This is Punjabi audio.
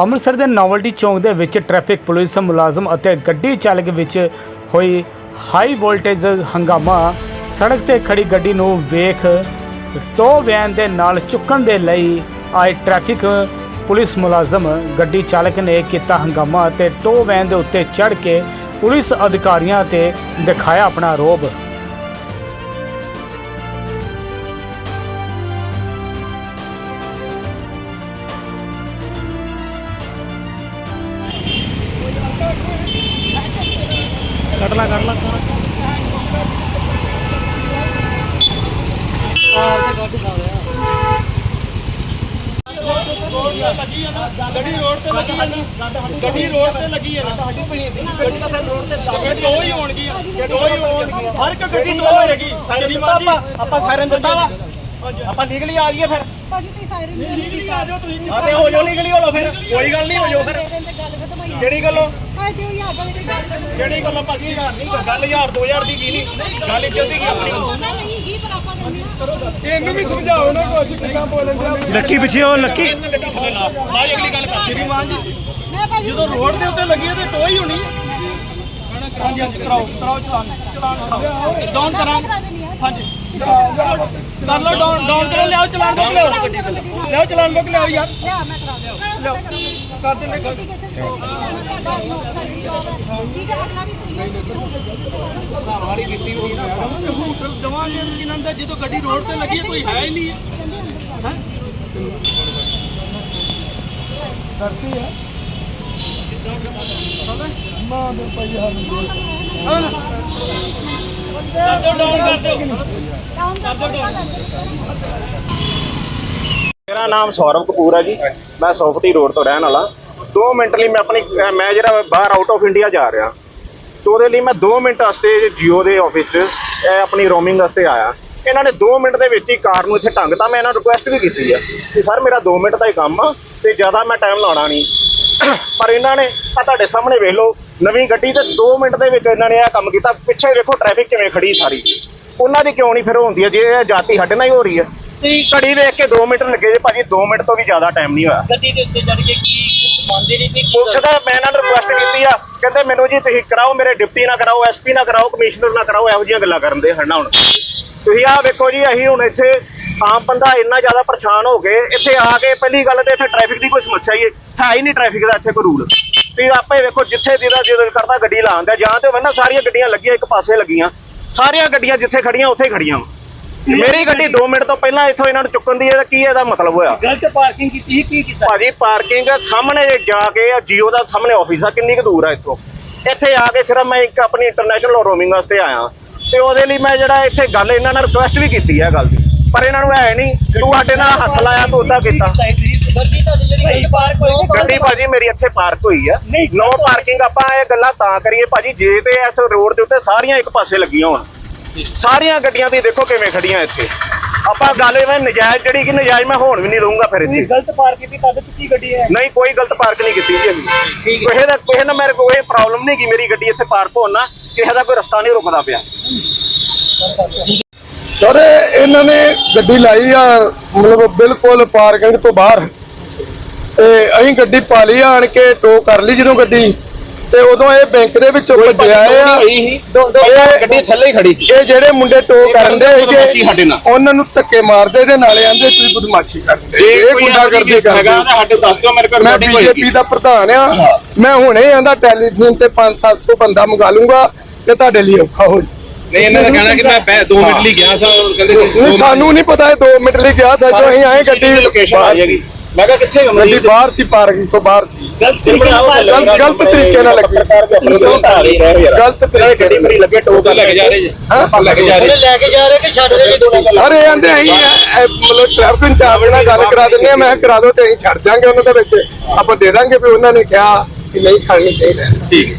ਅੰਮ੍ਰਿਤਸਰ ਦੇ ਨੋਵਲਟੀ ਚੌਂਕ ਦੇ ਵਿੱਚ ਟ੍ਰੈਫਿਕ ਪੁਲਿਸ ਮੁਲਾਜ਼ਮ ਅਤੇ ਗੱਡੀ ਚਾਲਕ ਵਿੱਚ ਹੋਈ ਹਾਈ ਵੋਲਟੇਜ ਹੰਗਾਮਾ। ਸੜਕ ਤੇ ਖੜੀ ਗੱਡੀ ਨੂੰ ਵੇਖ ਟੋ ਵੈਨ ਦੇ ਨਾਲ ਚੁੱਕਣ ਦੇ ਲਈ ਆਏ ਟ੍ਰੈਫਿਕ ਪੁਲਿਸ ਮੁਲਾਜ਼ਮ, ਗੱਡੀ ਚਾਲਕ ਨੇ ਕੀਤਾ ਹੰਗਾਮਾ ਅਤੇ ਟੋ ਵੈਨ ਦੇ ਉੱਤੇ ਚੜ੍ਹ ਕੇ ਪੁਲਿਸ ਅਧਿਕਾਰੀਆਂ ਤੇ ਦਿਖਾਇਆ ਆਪਣਾ ਰੋਬ। ਕੱਟ ਲਾ ਗੱਡੀ ਰੋਡ ਤੇ ਲੱਗੀ ਹੈ ਨਾ ਗੱਡੀ ਰੋਡ ਤੇ ਲੱਗੀ ਹੈ ਨਾ। ਗੱਡੀ ਤਾਂ ਫਿਰ ਰੋਡ ਤੇ ਲੱਗੀ ਦੋ ਹੀ ਹੋਣਗੀਆਂ। ਦੋ ਹੀ ਹੋਣਗੀਆਂ। ਹਰ ਇੱਕ ਗੱਡੀ ਦੋ ਹੋਏਗੀ। ਸ਼੍ਰੀਮਾਨ ਜੀ ਆਪਾਂ ਸਾਇਰਨ ਦਿੱਤਾ ਵਾ ਆਪਾਂ ਲੀਗਲੀ ਆ ਜਾਈਏ ਫਿਰ। ਭਾਜੀ ਤੁਸੀਂ ਸਾਇਰਨ ਲੀਗਲੀ ਆ ਜਾਓ ਤੁਸੀਂ ਹਾਂ ਜਾਓ। ਲੀਗਲੀ ਹੋ ਲਓ ਫਿਰ। ਕੋਈ ਗੱਲ ਨਹੀਂ ਹੋ ਜਾਓ ਫਿਰ। ਗੱਲੋਂ ਹਾਂ ਤੇ ਉਹ ਯਾਰ ਬਦੇ ਦੀ ਗੱਲ ਖਤਮ ਕਿਹੜੀ ਗੱਲੋਂ ਭਾਜੀ ਹਜ਼ਾਰ ਨਹੀਂ ਗੱਲ ਹਜ਼ਾਰ 2000 ਦੀ ਕੀ ਨਹੀਂ? ਗੱਲ ਇੱਜ਼ਤ ਦੀ ਕੀ ਆਪਣੀ? ਉਹਨਾਂ ਨਹੀਂ ਹੀ ਪਰ ਆਪਾਂ ਕਹਿੰਦੇ ਆ ਇਹਨੂੰ ਵੀ ਸਮਝਾਓ ਨਾ ਕੁਝ ਕਿਦਾਂ ਬੋਲਣ ਦੇ ਲੱਕੀ ਪਿੱਛੇ ਉਹ ਲੱਕੀ। ਗੱਡੀ ਥੱਲੇ ਲਾ? ਬਾਈ ਅਗਲੀ ਗੱਲ ਕਰ। ਸ਼੍ਰੀਮਾਨ ਜੀ ਮੈਂ ਭਾਜੀ ਜਦੋਂ ਰੋਡ ਦੇ ਉੱਤੇ ਲੱਗੀ ਹੈ ਤੇ ਟੋਈ ਹੋਣੀ ਹਾਂਜੀ ਹਾਂਜੀ ਕਰਾਓ ਕਰਾਓ ਚਲਾਨ। ਚਲਾਨ ਕਰਾਓ। ਡਾਊਨ ਕਰਾ ਹਾਂਜੀ। ਕਰ ਲਓ ਡਾਊਨ ਡਾਊਨ ਕਰੋ ਲਿਆਓ ਚਲਾਨ ਬੁੱਕ ਲਿਆਓ। ਲਿਆਓ ਚਲਾਨ ਬੁੱਕ ਲਿਆਓ ਯਾਰ। ਲਿਆ ਮੈਂ ਕਰਾ ਦਿਆਂ ਲਿਆਓ। ਕਰ ਦਿੰਦੇ ਗੱਲ ਠੀਕ ਹੈ ਅਗਲਾ ਵੀ ਸਹੀ ਹੈ। ਵਾਲੀ ਕੀਤੀ ਹੋਈ ਦਵਾਂਗੇ ਦਾ ਜਦੋਂ ਗੱਡੀ ਰੋਡ ਤੇ ਲੱਗੀ ਹੈ ਕੋਈ ਹੈ ਹੀ ਨਹੀਂ ਹੈ। ਹੈਂ? ਕਰਤੀ ਹੈ। ਕਰ ਦਿਓ ਡਾਊਨ ਕਰ ਦਿਓ ਡਾਊਨ ਕਰ ਦਿਓ। ਮੇਰਾ ਨਾਮ ਸੌਰਵ ਕਪੂਰ ਹੈ ਜੀ। ਮੈਂ ਸੌਫਟੀ ਰੋਡ ਤੋਂ ਰਹਿਣ ਵਾਲਾ। 2 ਮਿੰਟ ਲਈ ਮੈਂ ਆਪਣੀ, ਮੈਂ ਜਿਹੜਾ ਬਾਹਰ ਆਊਟ ਆਫ ਇੰਡੀਆ ਜਾ ਰਿਹਾ। ਤੇ ਉਹਦੇ ਲਈ ਮੈਂ 2 ਮਿੰਟ ਵਾਸਤੇ ਜੀਓ ਦੇ ਆਫਿਸ 'ਚ ਆਪਣੀ ਰੋਮਿੰਗ ਵਾਸਤੇ ਆਇਆ। ਇਹਨਾਂ ਨੇ 2 ਮਿੰਟ ਦੇ ਵਿੱਚ ਹੀ ਕਾਰ ਨੂੰ ਇੱਥੇ ਟੰਗਤਾ ਮੈਂ ਇਹਨਾਂ ਨੂੰ ਰਿਕੁਐਸਟ ਵੀ ਕੀਤੀ ਆ ਕਿ ਸਰ, ਮੇਰਾ 2 ਮਿੰਟ ਦਾ ਹੀ ਕੰਮ ਆ ਤੇ ਜ਼ਿਆਦਾ ਮੈਂ ਟਾਈਮ ਲਾਉਣਾ ਨਹੀਂ। ਪਰ ਇਹਨਾਂ ਨੇ ਆ ਤੁਹਾਡੇ ਸਾਹਮਣੇ ਵੇਖ ਲਓ, ਨਵੀਂ ਗੱਡੀ ਤੇ 2 ਮਿੰਟ ਦੇ ਵਿੱਚ ਇਹਨਾਂ ਨੇ ਇਹ ਕੰਮ ਕੀਤਾ। ਪਿੱਛੇ ਵੇਖੋ ਟ੍ਰੈਫਿਕ ਕਿਵੇਂ ਖੜੀ ਸਾਰੀ। ਉਹਨਾਂ ਦੀ ਕਿਉਂ ਨਹੀਂ ਫਿਰ ਹੁੰਦੀ ਹੈ? ਜੇ ਇਹ ਜਾਤੀ ਸਾਡੇ ਨਾਲ ਹੀ ਹੋ ਰਹੀ ਹੈ। ਤੇ ਘੜੀ ਵੇਖ ਕੇ 2 ਮਿੰਟ ਲੱਗੇ ਜੇ ਭਾਜੀ 2 ਮਿੰਟ ਤੋਂ ਵੀ ਜ਼ਿਆਦਾ ਟਾਈਮ ਨਹੀਂ ਹੋਇਆ। ਗੱਡੀ ਦੇ ਉੱਤੇ ਚੜ ਕੇ ਕੀ ਕੁਝ ਮੰਨਦੇ ਨਹੀਂ ਵੀ ਪੁਲਿਸ ਦਾ ਮੈਂ ਇਹਨਾਂ ਨੂੰ ਰਿਕੁਐਸਟ ਕੀਤੀ ਆ। ਕਹਿੰਦੇ ਮੈਨੂੰ ਜੀ ਤੁਸੀਂ ਕਰਾਓ ਮੇਰੇ ਡਿਪਟੀ ਨਾ ਕਰਾਓ ਐਸਪੀ ਨਾ ਕਰਾਓ ਕਮਿਸ਼ਨਰ ਨਾ ਕਰਾਓ ਇਹੋ ਜਿਹੀਆਂ ਗੱਲਾਂ ਕਰਨ ਦੇ ਹਨਾ ਹੁਣ। ਤੁਸੀਂ ਆਹ ਵੇਖੋ ਜੀ ਅਸੀਂ ਹੁਣ ਇੱਥੇ ਆਮ ਬੰਦਾ ਇੰਨਾ ਜ਼ਿਆਦਾ ਪਰੇਸ਼ਾਨ ਹੋ ਗਏ ਇੱਥੇ ਆ ਕੇ ਪਹਿਲੀ ਗੱਲ ਤੇ ਇੱਥੇ ਟ੍ਰੈਫਿਕ ਦੀ ਕੋਈ ਸਮੱਸਿਆ ਹੀ ਹੈ। ਹੀ ਨਹੀਂ ਟ੍ਰੈਫਿਕ ਦਾ ਇੱਥੇ ਕੋਈ ਰੂਲ ਤੁਸੀਂ ਆਪੇ ਵੇਖੋ ਜਿੱਥੇ ਜਿਹਦਾ ਦਿਲ ਕਰਦਾ ਗੱਡੀ ਲਾਉਣ ਦਾ ਜਾਂ ਤੇ ਹੋਵੇ ਨਾ ਸਾਰੀਆਂ ਗੱਡੀਆਂ ਲੱਗੀਆਂ ਇੱਕ ਪਾਸੇ ਲੱਗੀਆਂ। ਸਾਰੀਆਂ ਗੱਡੀਆਂ ਜਿੱਥੇ ਖੜੀਆਂ ਉੱਥੇ ਖੜੀਆਂ ਵਾਂ। ਮੇਰੀ ਗੱਡੀ 2 ਮਿੰਟ ਤੋਂ ਪਹਿਲਾਂ ਇੱਥੋਂ ਇਹਨਾਂ ਨੂੰ ਚੁੱਕਣ ਦੀ ਇਹਦਾ ਕੀ ਇਹਦਾ ਮਤਲਬ ਹੋਇਆ? ਗਲਤ ਪਾਰਕਿੰਗ ਕੀਤੀ ਸੀ, ਕੀ ਕੀਤਾ? ਭਾਜੀ ਪਾਰਕਿੰਗ ਸਾਹਮਣੇ ਜਾ ਕੇ ਜੀਓ ਦਾ ਸਾਹਮਣੇ ਆਫਿਸ ਆ ਕਿੰਨੀ ਕੁ ਦੂਰ ਆ ਇੱਥੋਂ। ਇੱਥੇ ਆ ਕੇ ਸਿਰਫ ਮੈਂ ਇੱਕ ਆਪਣੀ ਇੰਟਰਨੈਸ਼ਨਲ ਰੋਮਿੰਗ ਵਾਸਤੇ ਆਇਆ ਤੇ ਉਹਦੇ ਲਈ ਮੈਂ ਜਿਹੜਾ ਇੱਥੇ ਗੱਲ ਇਹਨਾਂ ਨਾਲ ਰਿਕੁਐਸਟ ਵੀ ਕੀਤੀ ਹੈ ਗੱਲ ਦੀ। ਪਰ ਇਹਨਾਂ ਨੂੰ ਹੈ ਨਹੀਂ ਤੂੰ ਸਾਡੇ ਨਾਲ ਹੱਥ ਲਾਇਆ ਤੂੰ ਉਦਾਂ ਕੀਤਾ ਗੱਡੀ ਤੁਹਾਡੀ ਜਿਹੜੀ ਪਾਰਕ ਹੋਈ ਗੱਡੀ ਭਾਜੀ ਮੇਰੀ ਇੱਥੇ ਪਾਰਕ ਹੋਈ ਆ। ਨਹੀਂ, ਨੋ ਪਾਰਕਿੰਗ ਆਪਾਂ ਇਹ ਗੱਲਾਂ ਤਾਂ ਕਰੀਏ ਭਾਜੀ ਜੇ ਤੇ ਇਸ ਰੋਡ ਦੇ ਉੱਤੇ ਸਾਰੀਆਂ ਇੱਕ ਪਾਸੇ ਲੱਗੀਆਂ ਹੋਣ। ਸਾਰੀਆਂ ਗੱਡੀਆਂ ਦੀ ਦੇਖੋ ਕਿਵੇਂ ਖੜੀਆਂ ਇੱਥੇ। ਆਪਾਂ ਗੱਲ ਇਹ ਨਜਾਇਜ਼ ਜਿਹੜੀ ਕਿ ਨਜਾਇਜ਼ ਮੈਂ ਹੋਣ ਵੀ ਨਹੀਂ ਦਊਂਗਾ ਫਿਰ ਇੱਥੇ। ਗਲਤ ਪਾਰਕ ਕੀਤੀ ਕਦ ਕੀਤੀ ਗੱਡੀ ਹੈ? ਨਹੀਂ ਕੋਈ ਗਲਤ ਪਾਰਕ ਨਹੀਂ ਕੀਤੀ ਜੀ ਅਸੀਂ। ਠੀਕ ਕਿਸੇ ਦਾ ਕਿਸੇ ਨਾਲ ਮੇਰੇ ਕੋਈ ਪ੍ਰੋਬਲਮ ਨਹੀਂ ਕਿ ਮੇਰੀ ਗੱਡੀ ਇੱਥੇ ਪਾਰਕ ਹੋਣ ਨਾ ਕਿਸੇ ਦਾ ਕੋਈ ਰਸਤਾ ਨਹੀਂ ਰੁਕਦਾ ਪਿਆ। ਸਰ ਇਹਨਾਂ ਨੇ ਗੱਡੀ ਲਾਈ ਆ ਮਤਲਬ ਬਿਲਕੁਲ ਪਾਰਕਿੰਗ ਤੋਂ ਬਾਹਰ। ਤੇ ਅਸੀਂ ਗੱਡੀ ਪਾ ਲਈ ਆਣ ਕੇ ਟੋ ਕਰ ਲਈ ਜਦੋਂ ਗੱਡੀ। ਤੇ ਉਦੋਂ ਇਹ ਬੈਂਕ ਦੇ ਵਿੱਚੋਂ ਭੱਜਿਆ ਆ। ਇਹ- ਗੱਡੀ ਥੱਲੇ ਹੀ ਖੜੀ ਇਹ ਜਿਹੜੇ ਮੁੰਡੇ ਟੋ ਕਰਨ ਦੇ ਨਾਲ। ਉਹਨਾਂ ਨੂੰ ਧੱਕੇ ਮਾਰਦੇ ਤੇ ਨਾਲੇ ਆਂਦੇ ਤੁਸੀਂ ਬਦਮਾਸ਼ੀ ਕਰਦੇ ਇਹ ਗੁੰਡਾ ਕਰਦੇ ਕਰਦੇ ਮੈਂ ਬੀਜੇਪੀ ਦਾ ਪ੍ਰਧਾਨ ਆ। ਮੈਂ ਹੁਣੇ ਆਂਦਾ ਟੈਲੀਫੋਨ ਤੇ 5-700 ਬੰਦਾ ਮੰਗਾ ਲੂੰਗਾ ਤੇ ਤੁਹਾਡੇ ਲਈ ਔਖਾ ਹੋ ਨਹੀਂ ਇਹਨਾਂ ਦਾ ਕਹਿਣਾ ਕਿ ਮੈਂ 2 ਮਿੰਟ ਲਈ ਗਿਆ ਸਾਂ ਕਹਿੰਦੇ ਸਾਨੂੰ ਨਹੀਂ ਪਤਾ ਇਹ 2 ਮਿੰਟ ਲਈ ਗਿਆ ਸੱਚੋ ਅਸੀਂ ਆਏ ਗੱਡੀ ਲੋਕੇਸ਼ਨ ਆ ਜਾਏਗੀ। ਮੈਂ ਕਿਹਾ ਕਿੱਥੇ ਗੱਡੀ ਬਾਹਰ ਸੀ ਪਾਰਕਿੰਗ ਤੋਂ ਬਾਹਰ ਸੀ। ਗਲਤ ਗਲਤ ਗਲਤ ਤਰੀਕੇ ਨਾਲ ਲੱਗੀ। ਪੱਤਰਕਾਰ ਵੀ ਆਪਣੇ ਤੋਂ ਘਰ ਹੀ ਰਹਿ ਯਾਰ ਗਲਤ ਗੱਡੀ ਤਰੀਕੇ ਮੇਰੀ ਲੱਗੇ ਟੋਕ ਲੈ ਕੇ ਜਾ ਰਹੇ ਜੀ। ਆਪਾਂ ਲੈ ਕੇ ਜਾ ਰਹੇ ਲੈ ਕੇ ਜਾ ਰਹੇ ਕਿ ਛੱਡ ਰਹੇ ਜੀ ਅਰੇ ਆਂਦੇ ਅਸੀਂ ਇਹ- ਇਹ ਮਤਲਬ ਟ੍ਰੈਫਿਕ ਇੰਚਾਰਜ ਨਾਲ ਗੱਲ ਕਰਾ ਦਿੰਦੇ ਆ ਮੈਂ ਕਿਹਾ ਕਰਾ ਦੋ ਤੇ ਅਸੀਂ ਛੱਡ ਜਾਾਂਗੇ ਉਹਨਾਂ ਦੇ ਵਿੱਚ। ਆਪਾਂ ਦੇ ਦਾਂਗੇ ਵੀ ਉਹਨਾਂ ਨੇ ਕਿਹਾ ਕਿ ਨਹੀਂ ਖੜਨੀ ਚਾਹੀਦੀ। ਠੀਕ।